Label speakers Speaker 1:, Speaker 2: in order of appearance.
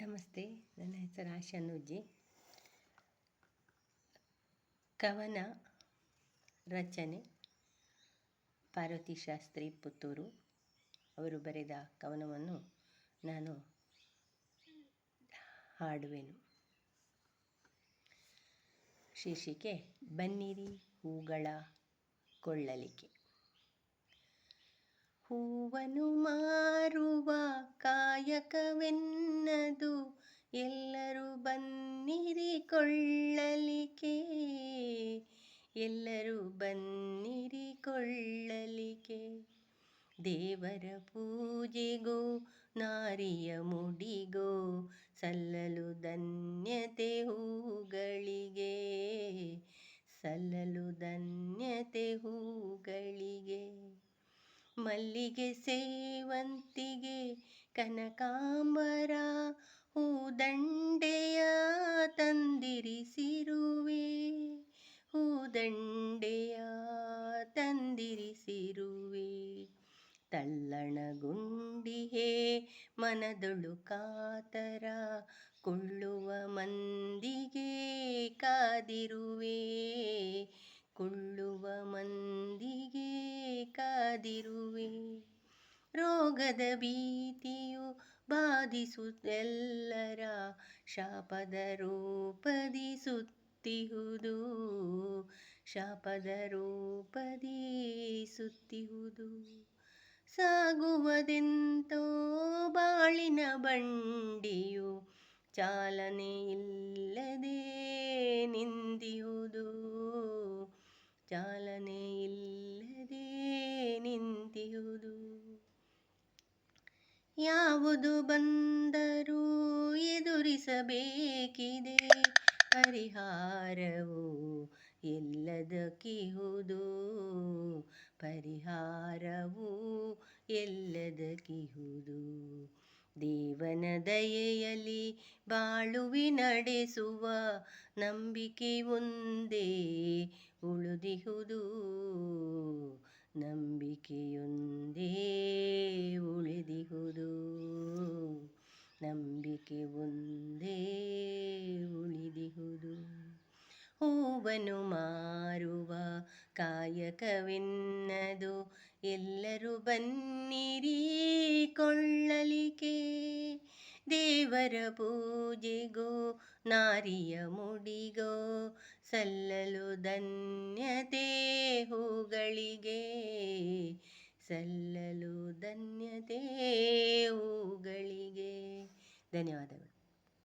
Speaker 1: ನಮಸ್ತೆ. ನನ್ನ ಹೆಸರು ಆಶಾ ಕವನ ರಚನೆ, ಪಾರ್ವತಿ ಶಾಸ್ತ್ರಿ ಪುತ್ತೂರು. ಅವರು ಬರೆದ ಕವನವನ್ನು ನಾನು ಹಾಡುವೆನು. ಶೀರ್ಷಿಕೆ, ಬನ್ನಿರಿ ಹೂಗಳ ಕೊಳ್ಳಲಿಕೆ ಹೂವನು ಮಾರುವ ಕಾಯಕವೆನ್ನದು ಎಲ್ಲರೂ ಬನ್ನಿರಿ ಕೊಳ್ಳಲಿಕೆ ಎಲ್ಲರೂ ಬನ್ನಿರಿ ಕೊಳ್ಳಲಿಕೆ ದೇವರ ಪೂಜೆಗೋ, ನಾರಿಯ ಮುಡಿಗೋ, ಸಲ್ಲಲು ಧನ್ಯತೆ ಹೂಗಳಿಗೆ. ಸಲ್ಲಲು ಧನ್ಯತೆ ಹೂಗಳಿಗೆ. ಮಲ್ಲಿಗೆ ಸೇವಂತಿಗೆ ಕನಕಾಂಬರ ಹೂದಂಡೆಯ ತಂದಿರಿಸಿರುವೆ. ಹೂದಂಡೆಯ ತಂದಿರಿಸಿರುವೆ. ತಲ್ಲಣಗುಂಡಿಹೇ ಮನದೊಳು ಕಾತರ ಕೊಳ್ಳುವ ಮಂದಿಗೆ ಕಾದಿರುವೆ. ಕೊಳ್ಳುವ ಕಾದಿರುವೆ ರೋಗದ ಭೀತಿಯು ಬಾಧಿಸುತ್ತೆಲ್ಲರ ಶಾಪದ ರೂಪದಿ ಸುತ್ತಿಹುದು. ಶಾಪದ ರೂಪದಿ ಸುತ್ತಿಹುದು. ಸಾಗುವುದೆಂತೋ ಬಾಳಿನ ಬಂಡಿಯು ಚಾಲನೆ ಯಾವುದು ಬಂದರೂ ಎದುರಿಸಬೇಕಿದೆ. ಪರಿಹಾರವು ಎಲ್ಲದಕ್ಕಿಹುದು ಪರಿಹಾರವು ಎಲ್ಲದಕ್ಕಿಹುದು ದೇವನ ದಯೆಯಲ್ಲಿ ಬಾಳುವಿ ನಡೆಸುವ ನಂಬಿಕೆ ಒಂದೇ ಉಳಿದಿಹುದು ನಂಬಿಕೆಯೊಂದೇ ಉಳಿದಿಹುದು ಹೂವನ್ನು ಮಾರುವ ಕಾಯಕವೆನ್ನದು. ಎಲ್ಲರೂ ಬನ್ನಿರಿ ಕೊಳ್ಳಲಿಕೆ ದೇವರ ಪೂಜೆಗೋ, ನಾರಿಯ ಮುಡಿಗೋ, ಸಲ್ಲಲು ಧನ್ಯತೆ ಹೂಗಳಿಗೆ. ಸಲ್ಲಲು ಧನ್ಯತೆ ಹೂಗಳಿಗೆ. ಧನ್ಯವಾದಗಳು.